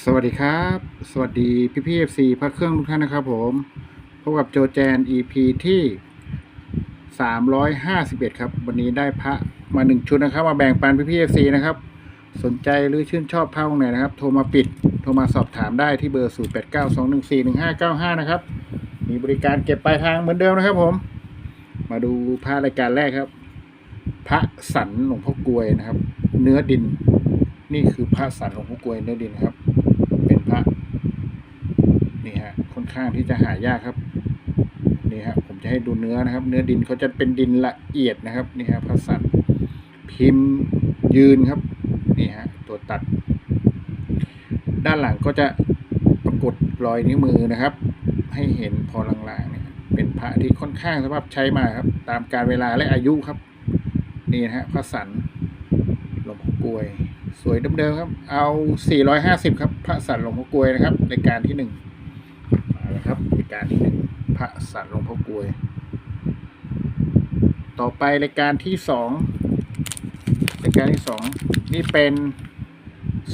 สวัสดีครับ สวัสดีพี่พี่เอฟซีพระเครื่องทุกท่านนะครับผมพบกับโจแจน EP ที่ 351 ครับ วันนี้ได้พระมาหนึ่งชุดนะครับ มาแบ่งปันพี่พี่เอฟซีนะครับ สนใจหรือชื่นชอบพระองค์ไหนนะครับ โทรมาปิด โทรมาสอบถามได้ที่เบอร์ 0892141595 นะครับ มีบริการเก็บปลายทางเหมือนเดิมนะครับผม มาดูพระรายการแรกครับ พระสันหลวงพ่อกลวยนะครับ เนื้อดิน นี่คือพระสันหลวงพ่อกลวยเนื้อดินครับ อนข้างที่จะหายากครับนี่ครับผมจะให้ดูเนื้อนะครับ เนื้อดินเขาจะเป็นดินละเอียดนะครับนี่ครับพระสัตพิมพ์ยืนครับนี่ฮะตัวตัด ด้านหลังก็จะปรากฏรอยนิ้วมือนะครับ ให้เห็นพอลางๆเนี่ยเป็นพระที่ค่อนข้างสภาพใช้มาครับ ตามการเวลาและอายุครับ นี่นะฮะพระสันหลวงพ่อกลวย สวยเดิมๆครับ เอา 450 ครับ พระสันหลวงพ่อกลวยนะครับในการที่ 1 การที่หนึ่งพระสันหลวงพ่อกลวย ต่อไปรายการที่สองรายการที่สองนี่เป็น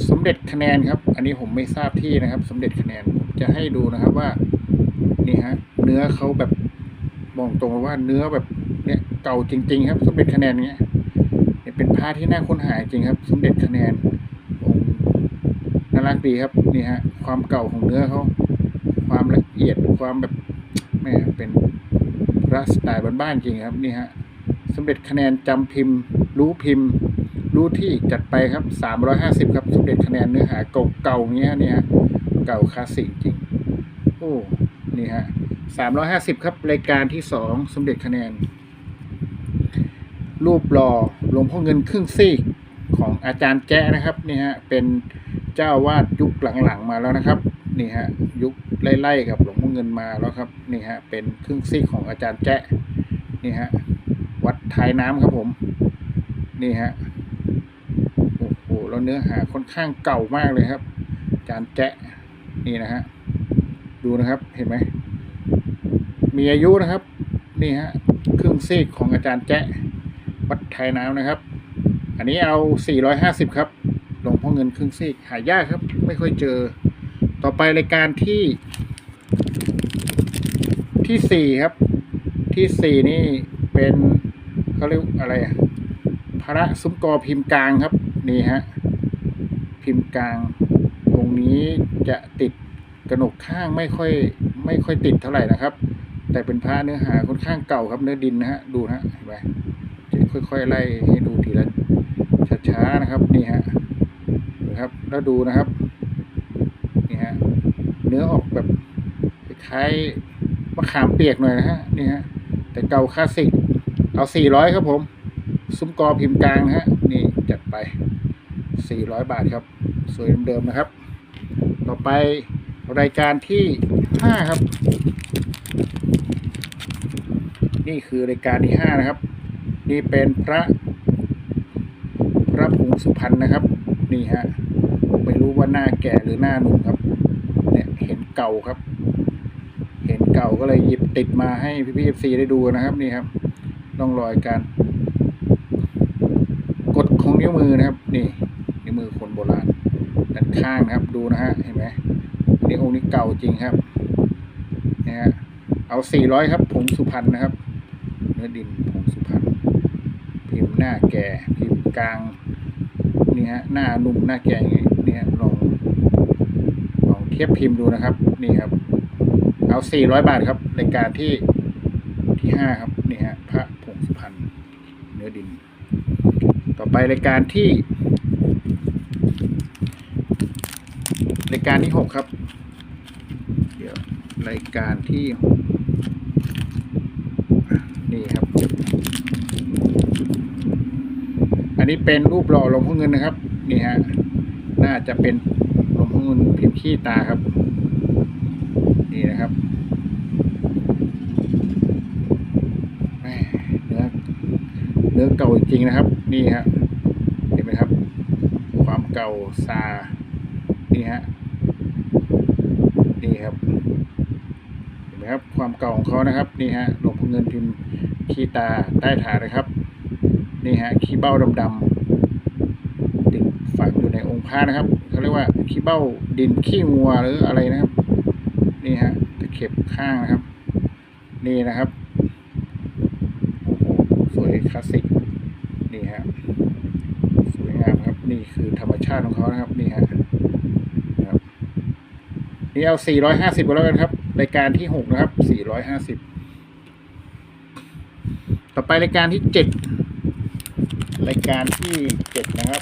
สมเด็จคะแนนครับ อันนี้ผมไม่ทราบที่นะครับ สมเด็จคะแนนผมจะให้ดูนะครับว่านี่ฮะเนื้อเขาแบบมองตรงว่าเนื้อแบบเนี่ยเก่าจริง ๆ ครับ สมเด็จคะแนนเนี้ยเนี่ยเป็นผ้าที่น่าค้นหาจริงครับ สมเด็จคะแนนองน่ารักดีครับนี่ฮะความเก่าของเนื้อเขา ความละเอียดความแบบแม่เป็นพระสไตล์บ้านๆจริงครับนี่ฮะสมเด็จคะแนนจำพิมพ์ รู้พิมพ์ รู้ที่จัดไปครับสามร้อยห้าสิบครับสมเด็จคะแนนเนื้อหาเก่าๆเงี้ยเนี่ยฮะเก่าคลาสสิกจริงโอ้นี่ฮะสามร้อยห้าสิบครับรายการที่สองสมเด็จคะแนน รูปหล่อหลวงพ่อเงินครึ่งซีกของอาจารย์แจ้นะครับนี่ฮะเป็นเจ้าวาดยุคหลังๆมาแล้วนะครับ นี่ฮะยุค ไล่ๆกับหลวงพ่อเงินมาแล้วครับนี่ฮะเป็นครึ่งซีกของอาจารย์แจ้นี่ฮะวัดท้ายน้ำครับผม นี่ฮะโอ้โหแล้วเนื้อหาค่อนข้างเก่ามากเลยครับ อาจารย์แจ้นี่นะฮะดูนะครับเห็นไหมมีอายุนะครับ นี่ฮะครึ่งซีกของอาจารย์แจ้วัดไทยน้ำนะครับ อันนี้เอา 450 ครับ หลวงพ่อเงินครึ่งซีกหายากครับ ไม่ค่อยเจอ ต่อไปรายการที่ที่สี่ครับ ที่สี่นี่เป็นเขาเรียกอะไรอะพระซุ้มกอพิมพ์กลางครับ นี่ฮะพิมพ์กลางองนี้จะติดกระหนกข้างไม่ค่อยไม่ค่อยติดเท่าไหร่นะครับ แต่เป็นพระเนื้อหาค่อนข้างเก่าครับเนื้อดินนะฮะดูนะฮะเห็นไหมจะค่อยๆไล่ให้ดูทีละช้าๆนะครับ นี่ฮะนะครับแล้วดูนะครับ นื้อออกแบบคล้ายมะขามเปียกหน่อยนะฮะนี่ฮะแต่เก่าคลาสสิกเอา400ครับผม ซุ้มกอพิมพ์กลางฮะนี่จัดไป400บาทครับ สวยเดิมๆนะครับ ต่อไปรายการที่5ครับ นี่คือรายการที่5นะครับ นี่เป็นพระพระผงสุพรรณนะครับ นี่ฮะไม่รู้ว่าหน้าแก่หรือหน้าหนุ่มครับ เก่าครับ เห็นเก่าก็เลยหยิบติดมาให้พี่พีเอฟซีได้ดูนะครับนี่ครับร่องรอยการกดของนิ้วมือนะครับ นี่นิ้วมือคนโบราณด้านข้างนะครับ ดูนะฮะเห็นไหมนี่องค์นี้เก่าจริงครับนี่ฮะเอาสี่ร้อยครับผงสุพรรณนะครับ เนื้อดินผงสุพรรณพิมพ์หน้าแก่พิมพ์กลางนี่ฮะหน้านุ่มหน้าแก่อย่างนี้นี่ฮะลองลองเทียบพิมพ์ดูนะครับ นี่ครับ เอา400บาทครับรายการที่ที่ห้าครับนี่ฮะพระผงสุพรรณเนื้อดิน ต่อไปรายการที่รายการที่หกครับ เดี๋ยวรายการที่หกนี่ครับ อันนี้เป็นรูปหล่อหลวงพ่อเงินนะครับ นี่ฮะ น่าจะเป็น อเงินพิมพ์ขี้ตาครับ นี่นะครับเนื้อเนื้อเก่าจริงนะครับ นี่ฮะเห็นไหมครับ ความเก่าซานี่ฮะนี่ครับเห็นไหมครับ ความเก่าของเขานะครับ นี่ฮะหลวงพ่อเงินพิมพ์ขี้ตาใต้ฐานนะครับ นี่ฮะขี้เบ้าดำๆ อยู่ในองค์พระนะครับเขาเรียกว่าขี้เบ้าดินขี้งัวหรืออะไรนะครับ นี่ฮะตะเข็บข้างนะครับ นี่นะครับโอ้โหสวยคลาสสิกนี่ฮะสวยงามครับ นี่คือธรรมชาติของเขานะครับ นี่ฮะครับนี่เอา 450ก็แล้วกันครับรายการที่ 6 นะครับ 450 ต่อไปรายการที่ 7 รายการที่ 7 นะครับ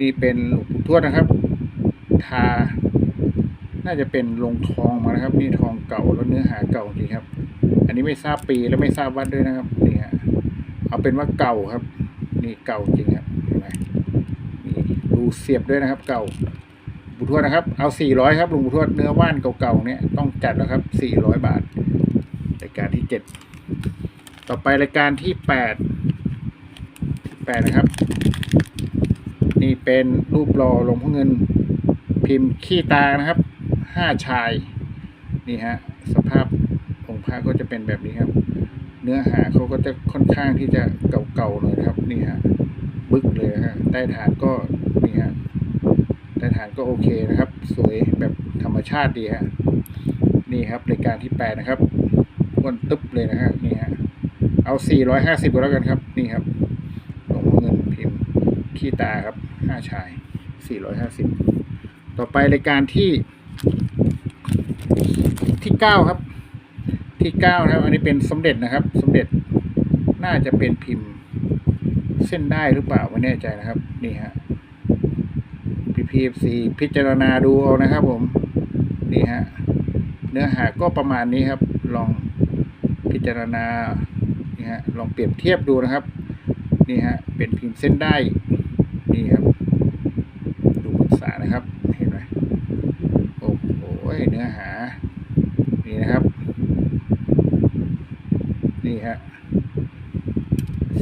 นี่เป็นหลวงปู่ทวดนะครับ ทา น่าจะเป็นลงทองมานะครับ นี่ทองเก่าแล้วเนื้อหาเก่าจริงครับ อันนี้ไม่ทราบปีและไม่ทราบวัดด้วยนะครับนี่ฮะเอาเป็นว่าเก่าครับ นี่เก่าจริงครับเห็นไหมนี่ดูเสียบด้วยนะครับ เก่าบุทวดนะครับ เอาสี่ร้อยครับลุงบุทวดเนื้อว่านเก่าๆเนี่ยต้องจัดแล้วครับสี่ร้อยบาทรายการที่เจ็ดต่อไปรายการที่แปด แปดนะครับ นี่เป็นรูปหล่อหลวงพ่อเงิน พิมพ์ขี้ตานะครับห้าชาย นี่ฮะสภาพองค์พระก็จะเป็นแบบนี้ครับ เนื้อหาเขาก็จะค่อนข้างที่จะเก่าๆหน่อยครับนี่ฮะบึกเลยฮะใต้ฐานก็นี่ฮะใต้ฐานก็โอเคนะครับ สวยแบบธรรมชาติดีฮะนี่ครับรายการที่แปดนะครับวนตึ๊บเลยนะฮะนี่ฮะเอาสี่ร้อยห้าสิบก็แล้วกันครับ นี่ครับหลวงพ่อเงินพิมพ์ ขี้ตาครับห้าชายสี่ร้อยห้าสิบต่อไปรายการที่ที่เก้าครับ ที่เก้านะครับ อันนี้เป็นสมเด็จนะครับ สมเด็จน่าจะเป็นพิมพ์เส้นได้หรือเปล่าไม่แน่ใจนะครับ นี่ฮะพีพีเอฟซีพิจารณาดูเอานะครับ ผม นี่ฮะเนื้อหาก็ประมาณนี้ครับ ลองพิจารณานี่ฮะลองเปรียบเทียบดูนะครับ นี่ฮะเป็นพิมพ์เส้นได้ นี่ครับ ดูบ นะครับ เห็นไหมโอ้โหเนื้อหา นี่นะครับ นี่ฮะ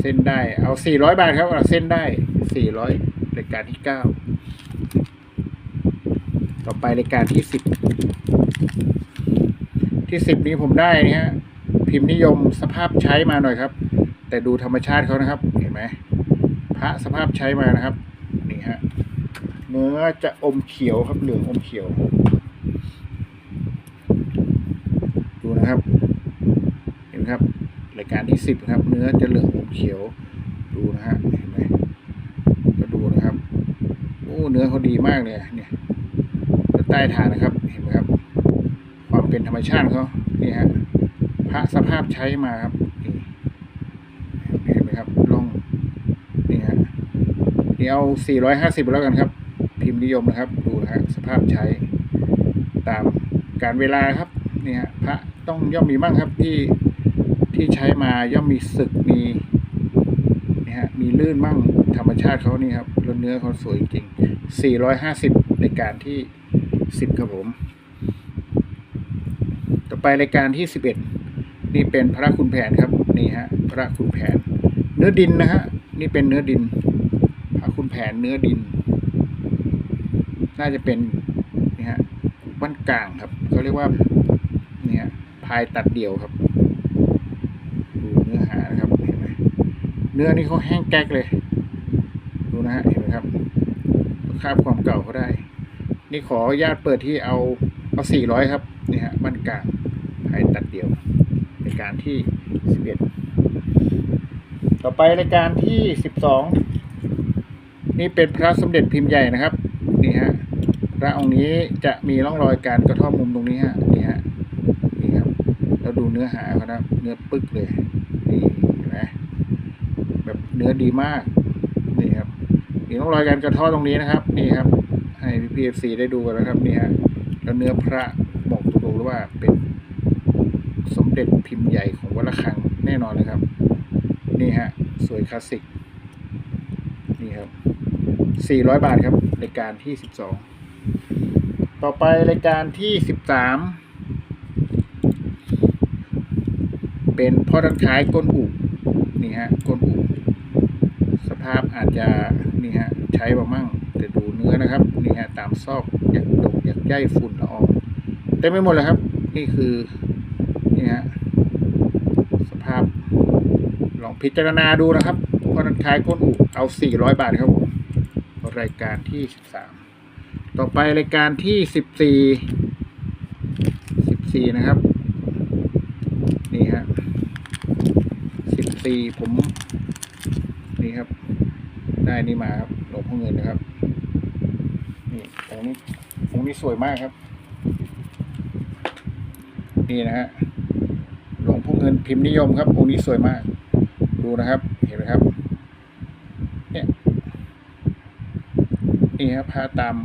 เส้นได้ เอาสี่ร้อยบาทครับ เอาเส้นได้สี่ร้อยรายการที่เก้า ต่อไปรายการที่สิบ ที่สิบนี้ผมได้นี่ฮะ พิมพ์นิยมสภาพใช้มาหน่อยครับ แต่ดูธรรมชาติเขานะครับ เห็นไหมพระสภาพใช้มานะครับ เนื้อจะอมเขียวครับเหลืองอมเขียว ดูนะครับ เห็นไหมครับรายการที่สิบครับ เนื้อจะเหลืองอมเขียว ดูนะฮะเห็นไหมก็ดูนะครับโอ้เนื้อเขาดีมากเลยเนี่ยใต้ฐานนะครับ เห็นไหมครับ ความเป็นธรรมชาติเขานี่ฮะพระสภาพใช้มาครับเห็นไหมครับล่องนี่ฮะนี่เอาสี่ร้อยห้าสิบแล้วกันครับ มพ์นิยมนะครับ ดูนะฮะสภาพใช้ตามการเวลาครับนี่ฮะพระต้องย่อมมีบ้างครับที่ที่ใช้มาย่อมมีสึกมีนี่ฮะมีลื่นบ้างธรรมชาติเขานี่ครับแล้วเนื้อเขาสวยจริง 450 ในการที่ 10 ครับผม ต่อไปรายการที่ 11 นี่เป็นพระคุณแผนครับนี่ฮะพระคุณแผน เนื้อดินนะฮะนี่เป็นเนื้อดินพระคุณแผนเนื้อดิน น่าจะเป็นนี่ฮะบ้านกลางครับเขาเรียกว่าเนี่ฮะพายตัดเดี่ยวครับดูเนื้อหานะครับเห็นไหมเนื้อนี่เขาแห้งแก๊กเลย ดูนะฮะเห็นไหมครับคาบความเก่าเขาได้ นี่ขออนุญาตเปิดที่เอาเอาสี่ร้อยครับนี่ฮะบ้านกลางพายตัดเดี่ยวรายการที่สิบเอ็ดต่อไปรายการที่สิบสองนี่เป็นพระสมเด็จพิมพ์ใหญ่นะครับ นี่ฮะ พระองค์นี้จะมีร่องรอยการกระท่อมมุมตรงนี้ฮะนี่ฮะนี่ครับแล้วดูเนื้อหาเขานะเนื้อปึกเลยนี่เห็นไหมแบบเนื้อดีมากนี่ครับมีร่องรอยการกระท่อตรงนี้นะครับ นี่ครับ ให้พี่พีเอฟซีได้ดูกันนะครับนี่ฮะแล้วเนื้อพระบอกตรงๆว่าเป็นสมเด็จพิมพ์ใหญ่ของวัดระฆังแน่นอนเลยครับ นี่ฮะ สวยคลาสสิก นี่ครับ 400 บาทครับรายการที่ 12 ต่อไปรายการที่13เป็นพ่อทันท้ายก้นอุนี่ฮะก้นอุสภาพอาจจะนี่ฮะใช้มามั่งแต่ดูเนื้อนะครับนี่ฮะตามซอกอยากดกอยากใยฝุ่นละอองเต็มไปหมดเลยครับ นี่คือนี่ฮะสภาพลองพิจารณาดูนะครับพ่อทันท้ายก้นอุเอา400บาทครับผมรายการที่สิบสาม ต่อไปรายการที่สิบสี่สิบสี่นะครับ นี่ฮะสิบสี่ผม นี่ครับ ได้นี่มาครับหลวงพ่อเงินนะครับ นี่องค์นี้องค์นี้สวยมากครับ นี่นะฮะหลวงพ่อเงินพิมพ์นิยมครับองค์นี้สวยมาก ดูนะครับ เห็นไหมครับ เนี่ยนี่ครับพาตาม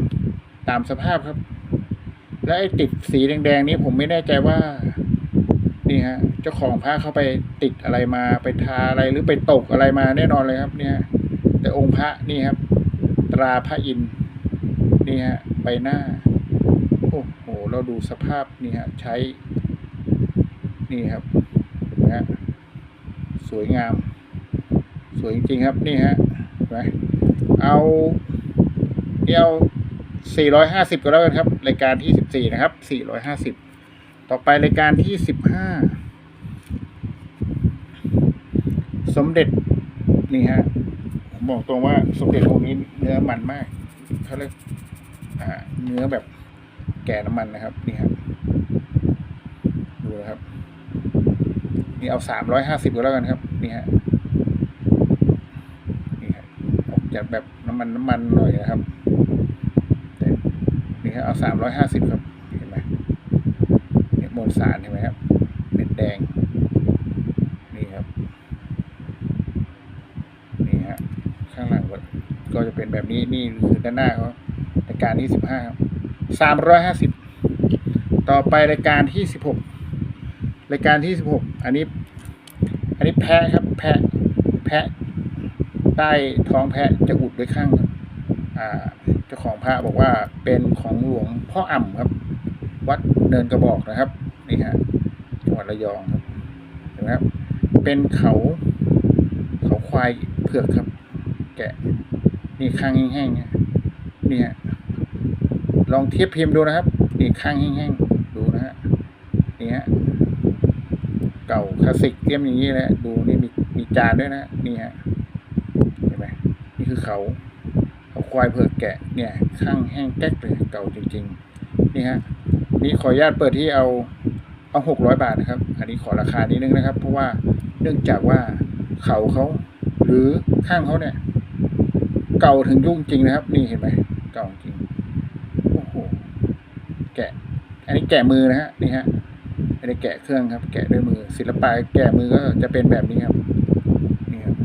ตามสภาพครับ และไอ้ติดสีแดงๆนี้ผมไม่แน่ใจว่า นี่ฮะ เจ้าของพระเข้าไปติดอะไรมาไปทาอะไรหรือไปตกอะไรมาแน่นอนเลยครับเนี่ยแต่องค์พระนี่ครับ ตราพระอินนี่ฮะใบหน้า โอ้โห เราดูสภาพนี่ฮะ ใช้ นี่ครับนไหมฮะสวยงาม สวยจริงๆครับนี่ฮะนไหมเอานี่เอา 450ก็แล้วกันครับ รายการที่ 14 นะครับ 450 ต่อไปรายการที่ 15 สมเด็จนี่ฮะผมบอกตรงว่าสมเด็จองค์นี้เนื้อมันมากเขาเรียกเนื้อแบบแก่น้ำมันนะครับ นี่ครับดูนะครับ นี่เอาสามร้อยห้าสิบก็แล้วกันครับ นี่ฮะนี่ครับออกจากแบบน้ำมันน้ำมันหน่อยนะครับ นี่ครับเอาสามร้อยห้าสิบครับเห็นไหมเนี่ยมวลสารเห็นไหมครับเม็ดแดง นี่ครับ นี่ฮะข้างหลังก็จะเป็นแบบนี้นี่คือด้านหน้าเขารายการที่สิบห้าครับสามร้อยห้าสิบต่อไปรายการที่สิบหกรายการที่สิบหกอันนี้ อันนี้แพะครับ แพะแพะใต้ท้องแพะจะอุดด้วยข้างครับอ่า จ้าของพระบอกว่าเป็นของหลวงพ่ออ่ำครับ วัดเนินกระบอกนะครับ นี่ฮะจังหวัดระยองครับเห็นไหมครับ เป็นเขาเขาควายเผือกครับ แกะ นี่ข้างแห้งๆนี่ยนี่ฮะลองเทียบพิมพ์ดูนะครับ นี่ข้างแห้งๆดูนะฮะนี่ฮะเก่าคลาสสิกเทียมอย่างนี้แหละดูนี่มีมีจานด้วยนะนี่ฮะเห็นไหมนี่คือเขา เขาควายเผือกแกะเนี่ยข้างแห้งแก๊กเลยเก่าจริง ๆ นี่ฮะนี่ขออนุญาตเปิดที่เอาเอาหกร้อยบาทนะครับ อันนี้ขอราคานิดนึงนะครับ เพราะว่าเนื่องจากว่าเขาเขาหรือข้างเขาเนี่ย เก่าถึงยุ่งจริงนะครับ นี่เห็นไหมเก่าจริงโอ้โหแกะ อันนี้แกะมือนะฮะนี่ฮะไม่ได้แกะเครื่องครับ แกะด้วยมือศิลปะแกะมือก็จะเป็นแบบนี้ครับนี่ครับ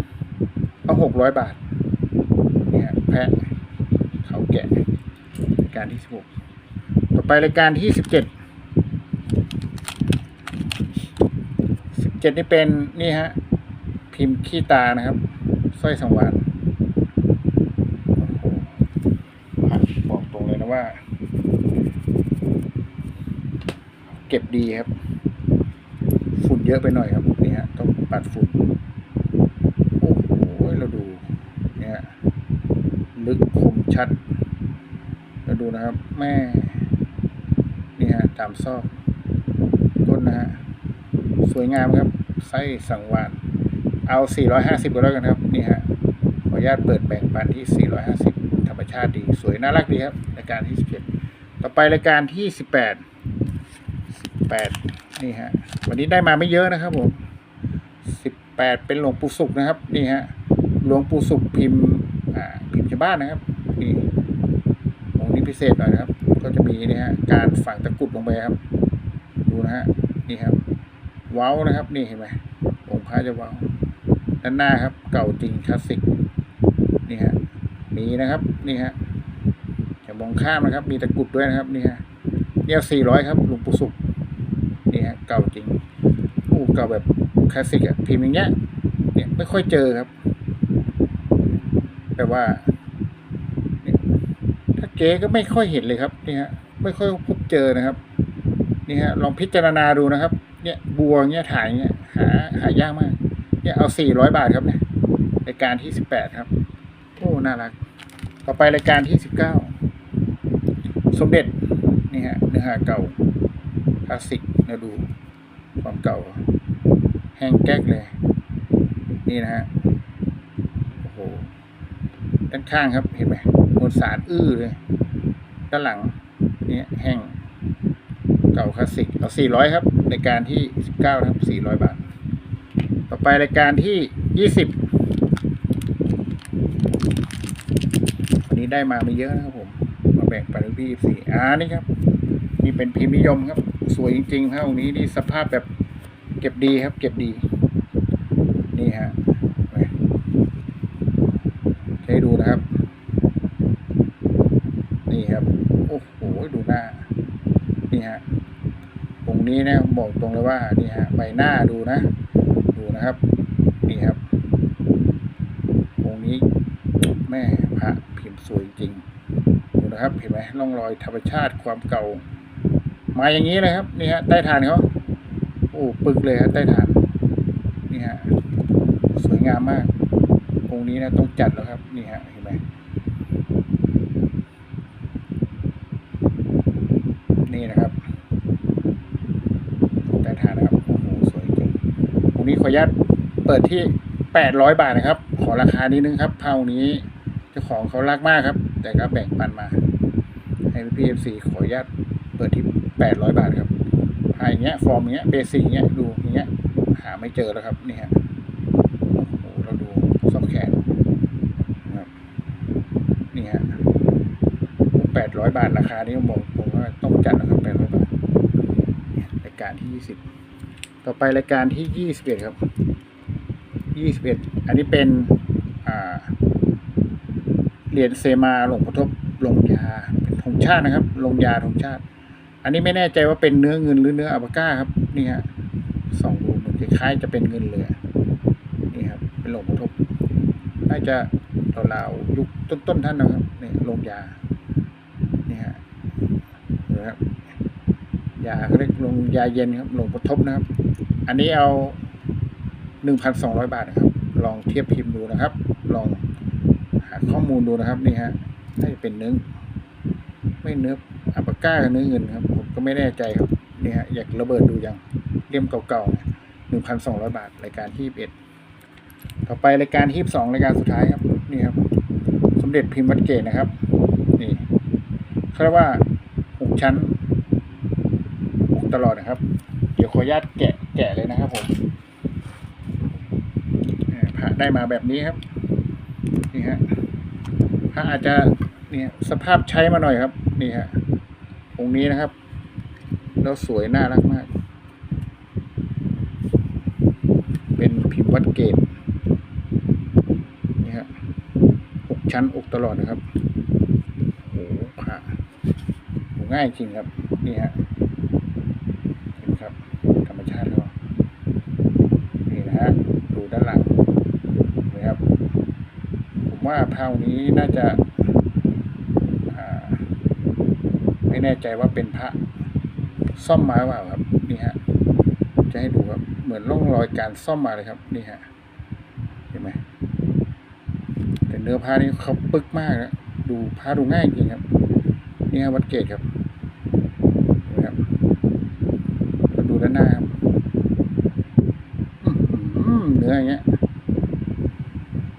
เอาหกร้อยบาท แพะเขาแกะรายการที่สิบหกต่อไปรายการที่สิบเจ็ดสิบเจ็ดนี่เป็นนี่ฮะพิมพ์ขี้ตานะครับสร้อยสังวานบอกตรงเลยนะว่า เก็บดีครับ ฝุ่นเยอะไปหน่อยครับนี่ฮะต้องปัดฝุ่น โอ้โห เราดู เนี่ย ลึกคม ชัดเราดูนะครับ แม่ นี่ฮะ ตามซอกต้นนะฮะ สวยงามครับ ไส้สังวาน เอา 450ก็แล้วกันครับ นี่ฮะ ขออนุญาตเปิดแบ่งปันที่ 450 ธรรมชาติดี สวยน่ารักดีครับ รายการที่ 17 ต่อไปรายการที่ 18 18 นี่ฮะ วันนี้ได้มาไม่เยอะนะครับผม 18 เป็นหลวงปู่สุขนะครับ นี่ฮะ หลวงปู่สุขพิมพ์ อ่า พิมพ์ชาวบ้านนะครับ นี่องค์นี้พิเศษหน่อยนะครับ ก็จะมีนี่ฮะการฝังตะกุดลงไปครับ ดูนะฮะนี่ครับ เว้านะครับนี่เห็นไหมองค์พระจะเว้าด้านหน้าครับ เก่าจริงคลาสสิกนี่ฮะมีนะครับนี่ฮะอย่ามองข้ามนะครับ มีตะกุดด้วยนะครับนี่ฮะเนี่ยสี่ร้อยครับหลวงปู่สุขนี่ฮะเก่าจริงโอ้เก่าแบบคลาสสิกอะพิมพ์อย่างเงี้ยเนี่ยไม่ค่อยเจอครับ แต่ว่า เก๋ก็ไม่ค่อยเห็นเลยครับนี่ฮะไม่ค่อยพบเจอนะครับนี่ฮะลองพิจารณาดูนะครับ เนี่ยบัวเงี้ยถ่ายเงี้ยหาหายากมาก เนี่ยเอาสี่ร้อยบาทครับเนี่ยรายการที่สิบแปดครับโอ้น่ารัก ต่อไปรายการที่สิบเก้าสมเด็จนี่ฮะเนื้อหาเก่าคลาสสิกนะดูความเก่า แห้งแก๊กเลย นี่นะฮะโอ้โหด้านข้างครับเห็นไหม สารอื้อเลยด้านหลังเนี่ยแห้ง เก่าคลาสสิกเอาสี่ร้อยครับรายการที่สิบเก้าครับสี่ร้อยบาท ต่อไปรายการที่ยี่สิบวันนี้ได้มาไม่เยอะนะครับผม มาแบ่งไปันให้พี่สี่อ่านี่ครับ นี่เป็นพิมพ์นิยมครับ สวยจริงๆครับตรงนี้นี่สภาพแบบเก็บดีครับ เก็บดี นี่ฮะไปให้ดูนะครับ นี่ครับ โอ้โห ดูหน้า นี่ฮะ ตรงนี้นะบอกตรงเลยว่านี่ฮะใบหน้าดูนะ ดูนะครับนี่ครับตรงนี้แม่พระพิมพ์สวยจริงดูนะครับเห็นไหมร่องรอยธรรมชาติความเก่า มาอย่างนี้เลยครับนี่ฮะใต้ฐานเขาโอ้ปึกเลยฮะใต้ฐานนี่ฮะสวยงามมากองค์นี้นะต้องจัดแล้วครับนี่ฮะ เห็นไหม นี่นะครับ ใต้ฐานนะครับ โอ้โห สวยจริง องค์นี้ขออนุญาตเปิดที่แปดร้อยบาทนะครับ ขอราคานิดนึงครับเท่านี้เจ้าของเขารักมากครับ แต่ก็แบ่งปันมา ให้พี่เอฟซีขออนุญาตเปิดที่แปดร้อยบาทครับหายเงี้ย ฟอร์มเงี้ย เบสิกเงี้ย ดูเงี้ย หาไม่เจอแล้วครับ นี่ฮะโอ้เราดูซอกแขนนะครับนี่ฮะแปดร้อยบาทราคานี้ผมบอกผมว่าต้องจัดนะครับแปดร้อยบาทเนี่ยรายการที่ยี่สิบ ต่อไปรายการที่ยี่สิบเอ็ดครับยี่สิบเอ็ดอันนี้เป็นเหรียญเซมาหลวงพ่อทบลงยาเป็นธงชาตินะครับ ลงยาธงชาติ อันนี้ไม่แน่ใจว่าเป็นเนื้อเงินหรือเนื้ออัลปาก้าครับนี่ฮะสองดูมือนคล้ายๆจะเป็นเงินเลยนี่ครับเป็นหลวงพ่อทบน่าจะเราๆยุคต้นๆท่านนะครับนี่ลงยานี่ฮะนะครับยาเขาเรียกลงยาเย็นครับหลวงพ่อทบนะครับ อันนี้เอาหนึ่งพันสองร้อยบาทนะครับ ลองเทียบพิมพ์ดูนะครับ ลองหาข้อมูลดูนะครับนี่ฮะน่าจะเป็นเนื้อไม่เนื้ออัปาก้าเนื้อเงินครับ ผมก็ไม่แน่ใจครับนี่ฮะอยากระเบิดดูยังเล่มเก่าๆหนึ่งพันสองร้อยบาทรายการที่เอ็ดต่อไปรายการที่สองรายการสุดท้ายครับนี่ครับ สมเด็จพิมพ์วัดเกตนะครับ นี่เขาเรียกว่าหกชั้นหกตลอดนะครับ เดี๋ยวขออนุญาตแกะ แกะเลยนะครับผมพระได้มาแบบนี้ครับ นี่ฮะพระอาจจะเนี่ยสภาพใช้มาหน่อยครับ นี่ฮะองค์นี้นะครับ แล้วสวยน่ารักมาก เป็นพิมพ์วัดเกตนี่ฮะหกชั้นอกตลอดนะครับโอ้โหพระง่ายจริงครับ นี่ฮะเห็นครับ ธรรมชาติเขานี่นะฮะ ดูด้านหลังนะครับ ผม ว่าภาพนี้น่าจะไม่แน่ใจว่าเป็นพระซ่อมมาหรือเปล่าครับนี่ฮะจะให้ดูครับเหมือนร่องรอยการซ่อมมาเลยครับ นี่ฮะเห็นไหมแต่เนื้อผ้านี่เขาปึกมากนะดูผ้าดูง่ายจริงครับ นี่ฮะวัดเกตครับนไหมครับก็ดูด้านหน้าครับอื้อหือเนื้ออย่างเงี้ย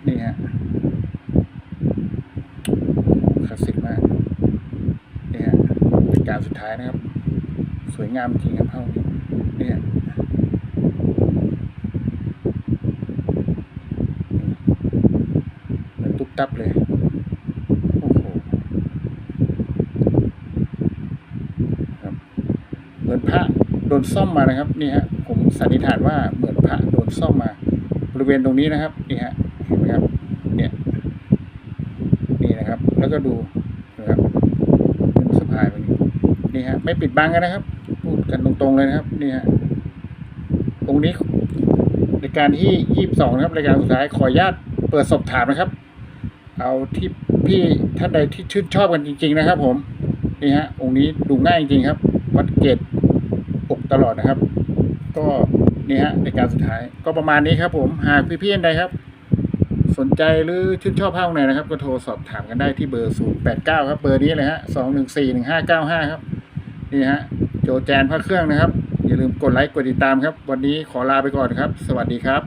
นี่ฮะคลาสสิกมาก นี่ฮะเป็นการสุดท้ายนะครับ สวยงามจริงครับเท่านี้นี่ฮะเหมือนตุ๊บตับเลยโอ้โหครับเหมือนพระโดนซ่อมมานะครับนี่ฮะผมสันนิษฐานว่าเหมือนพระโดนซ่อมมาบริเวณตรงนี้นะครับนี่ฮะเห็นไหมครับเนี่ยนี่นะครับ แล้วก็ดูนะครับขึ้นสะพายแบบนี้ นี่ฮะ ไม่ปิดบังกันนะครับ พูดกันตรงๆเลยนะครับ นี่ฮะตรงนี้รายการที่ยี่สิบสองนะครับรายการสุดท้ายขออนุญาตเปิดสอบถามนะครับ เอาที่พี่ท่านใดที่ชื่นชอบกันจริง ๆ นะครับ ผมนี่ฮะองค์นี้ดูง่ายจริงครับ วัดเกตอกตลอดนะครับ ก็นี่ฮะในการสุดท้ายก็ประมาณนี้ครับ ผมหากพี่ๆท่านใดครับ สนใจหรือชื่นชอบภาคไหนนะครับ ก็โทรสอบถามกันได้ที่เบอร์ 0 8 9 ครับ เบอร์นี้เลยฮะ 2 1 4 1 5 9 5 ครับ นี่ฮะโจแจนพระเครื่องนะครับ อย่าลืมกดไลค์กดติดตามครับ วันนี้ขอลาไปก่อนครับ สวัสดีครับ